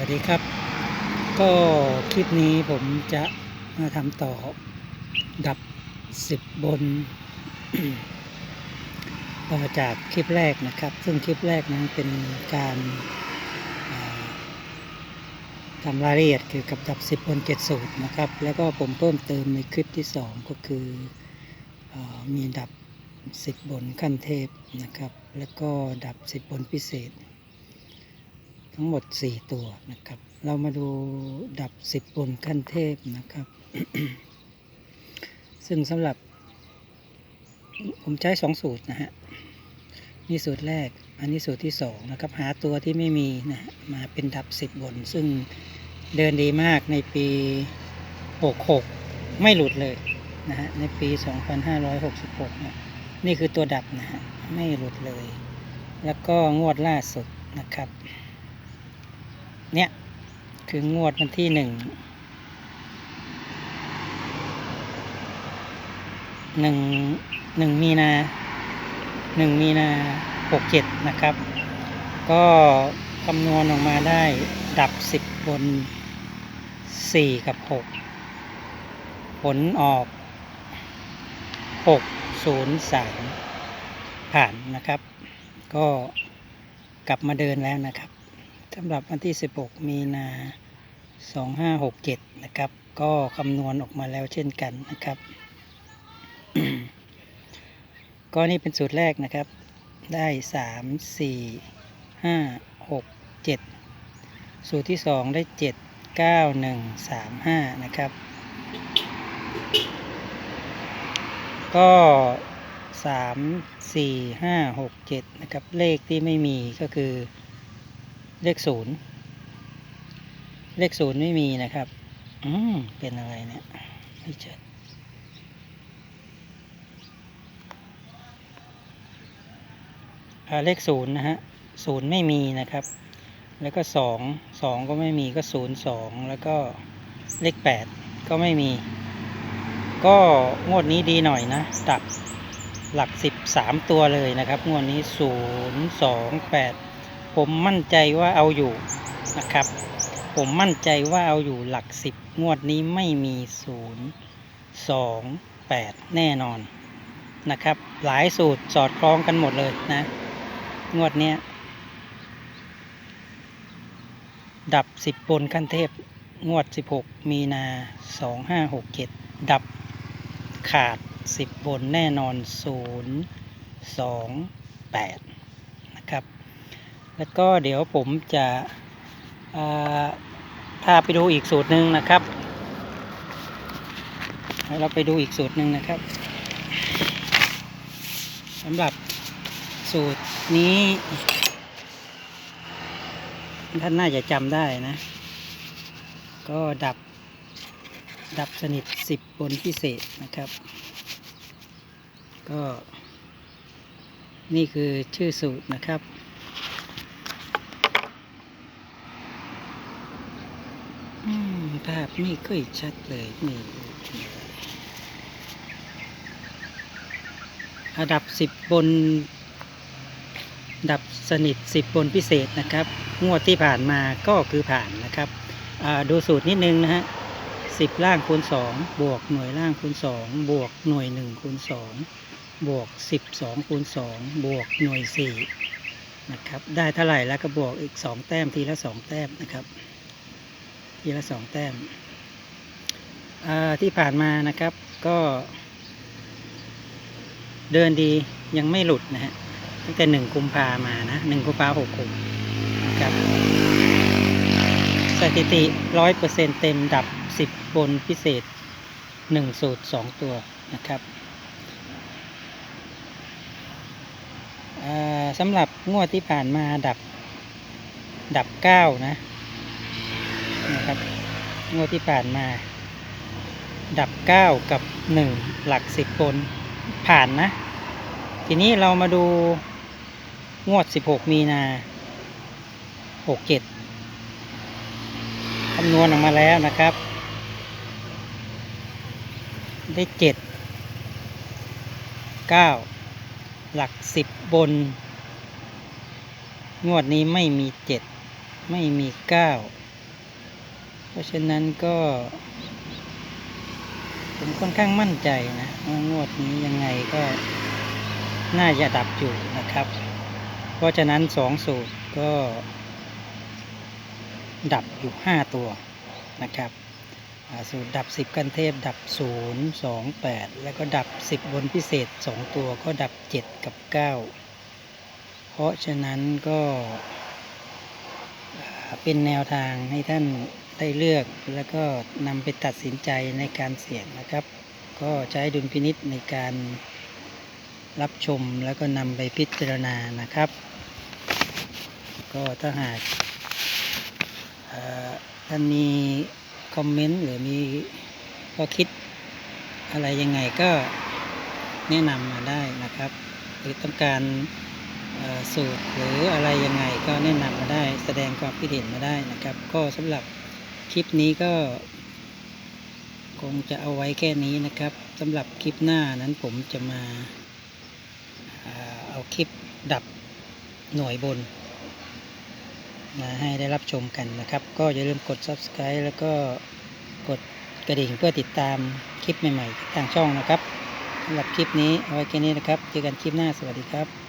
วัสดีครับ ก็คลิปนี้ผมจะมาทำต่อดับสิบบน ต่อจากคลิปแรกนะครับ ซึ่งคลิปแรกนั้นเป็นการทำรายละเอียดเกี่ยวกับดับสิบบนเจ็ดสูตรนะครับ แล้วก็ผมเพิ่มเติมในคลิปที่สองก็คืออมีดับสิบบนขั้นเทพนะครับ แล้วก็ดับสิบบนพิเศษ ทั้งหมด 4 ตัวนะครับ เรามาดูดับ 10บนขั้นเทพนะครับ ซึ่งสำหรับ ผมใช้ 2 สูตรนะฮะนี่สูตรแรก อันนี้สูตรที่ 2 นะครับ หาตัวที่ไม่มีนะมาเป็นดับ 10บน ซึ่งเดินดีมากในปี 66 ไม่หลุดเลยนะฮะในปี 2566เนี่ยนี่คือตัวดับนะฮะไม่หลุดเลย แล้วก็งวดล่าสุดนะครับ เนี่ยคืองวดวันที่หนึ่ง หนึ่งหนึ่งมีนาหนึ่งมีนาหกเจ็ดนะครับ ก็คำนวณออกมาได้ดับสิบบนสี่กับหกผลออกหกศูนย์สามผ่านนะครับ ก็กลับมาเดินแล้วนะครับ สำหรับวันที่ 16 มีนา 2567 นะครับ ก็คำนวณออกมาแล้วเช่นกันนะครับ ก็นี่เป็นสูตรแรกนะครับ ได้ 3 4 5 6 7 สูตรที่ 2 ได้ 7 9 1 3 5 นะครับ ก็3 4 5 6 7 นะครับ เลขที่ไม่มีก็คือ เลขศูนย์เลขศูนย์ไม่มีนะครับ อืม เป็นอะไรเนี่ยไม่เจอเลขศูนย์นะฮะศูนย์ไม่มีนะครับ แล้วก็สองสองก็ไม่มีก็ศูนย์สองแล้วก็เลขแปดก็ไม่มี ก็งวดนี้ดีหน่อยนะดับหลักสิบสามตัวเลยนะครับ งวดนี้ศูนย์สองแปด ผมมั่นใจว่าเอาอยู่นะครับ ผมมั่นใจว่าเอาอยู่หลักสิบงวดนี้ไม่มีศูนย์สองแปดแน่นอนนะครับ หลายสูตรสอดคล้องกันหมดเลยนะ งวดเนี้ยดับสิบบนขั้นเทพ งวดสิบหกมีนาสองห้าหกเจ็ดดับขาดสิบบนแน่นอนศูนย์สองแปด แล้วก็เดี๋ยวผมจะพาไปดูอีกสูตรหนึ่งนะครับให้เราไปดูอีกสูตรหนึ่งนะครับสำหรับสูตรนี้ ท่านน่าจะจำได้นะ ก็ดับดับสนิทสิบบนพิเศษนะครับ ก็ นี่คือชื่อสูตรนะครับ อืม ภาพไม่ค่อยชัดเลยนี่ระดับสิบบน ดับสนิทสิบบนพิเศษนะครับ งวดที่ผ่านมาก็คือผ่านนะครับดูสูตรนิดนึงนะฮะสิบล่างคูณสองบวกหน่วยล่างคูณสองบวกหน่วยหนึ่งคูณสองบวกสิบสองคูณสองบวกหน่วยสี่นะครับ ได้เท่าไหร่แล้วก็บวกอีกสองแต้มทีละสองแต้มนะครับ ทีละสองแต้มที่ผ่านมานะครับก็เดินดียังไม่หลุดนะฮะตั้งแต่หนึ่งกุมภามานะหนึ่งกุมภาหกหกนะครับสถิติร้อยเปอร์เซ็นเต็มดับสิบบนพิเศษหนึ่งสูตรสองตัวนะครับสำหรับงวดที่ผ่านมาดับดับเก้านะ นะครับงวดที่ผ่านมา ดับ 9 กับ 1 หลัก 10 บน ผ่านนะ ทีนี้เรามาดูงวด 16 มีนา 67คำนวณออกมาแล้วนะครับ ได้ 7 9 หลัก 10 บน งวดนี้ไม่มี 7 ไม่มี 9 ราะฉะนั้นก็ ผมค่อนข้างมั่นใจนะว่างวดนี้ยังไงก็น่าจะดับอยู่นะครับ เพราะฉะนั้นสองสูตรก็ ดับอยู่ห้าตัวนะครับสูตรดับสิบกันเทพดับศูนย์สองแปดแล้วก็ดับสิบบนพิเศษสองตัวก็ดับเจ็ดกับเก้าเพราะฉะนั้นก็เป็นแนวทางให้ท่าน ได้เลือกแล้วก็นำไปตัดสินใจในการเสี่ยงนะครับ ก็ใช้ดุลพินิษในการรับชมแล้วก็นำไปพิจารณานะครับ ก็ถ้าหากท่านมีคอมเมนต์หรือมีข้อคิดอะไรยังไงก็แนะนำมาได้นะครับ หรือต้องการสูตรหรืออะไรยังไงก็แนะนำมาได้ แสดงความคิดเห็นมาได้นะครับ ก็สำหรับ คลิปนี้ก็ คงจะเอาไว้แค่นี้นะครับสำหรับคลิปหน้านั้นผมจะมาเอาคลิปดับหน่วยบนมาให้ได้รับชมกันนะครับ ก็อย่าลืมกด subscribe แล้วก็กดกระดิ่งเพื่อติดตามคลิปใหม่ๆทางช่องนะครับสำหรับคลิปนี้เอาไว้แค่นี้นะครับ เจอกันคลิปหน้าสวัสดีครับ